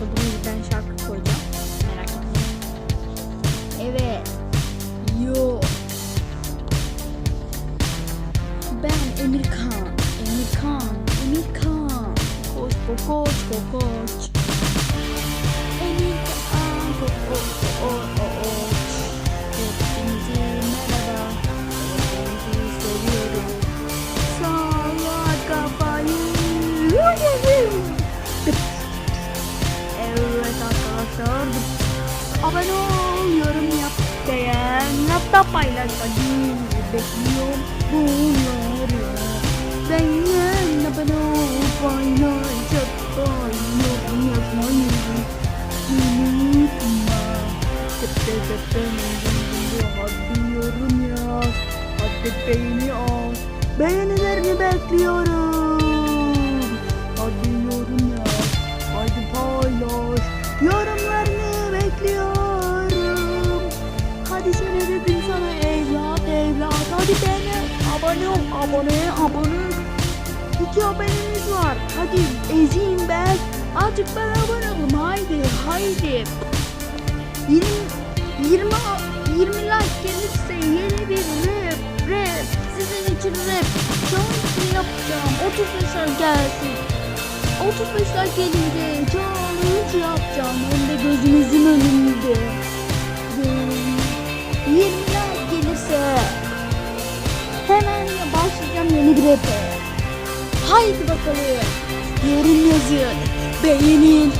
Bunun gibi şarkı koyacağım. Merak etmeyin. Evet. Yo. Ben Emir Khan. Emir Khan. Emir Khan. Koç kokoç kokoç. Emir Khan. Kokoç kokoç. Hepinize merhaba. Hepinizi seviyorum. Salla kafayı. Hatta paylaş. Hadi bekliyorum bunları. Beğen, abone ol, paylaş, hatta yorum yapmayı unutma. Tepe tepe hadi yorum yaz. Hadi beğeni al. Beğenilerini bekliyorum. Sen dedim sana evlat evlat. Hadi beni abone ol abone abone. İki abonemiz var. Hadi ezeyim ben. Azıcık ben abone olalım. Haydi haydi. 20 20 20 like gelirse yeni bir rap rap sizin için rap challenge yapacağım 35 like gelsin 35 like gelince challenge yapacağım hem de gözünüzün önünde rap'e haydi bakalım. Yorum yazın. Beğenin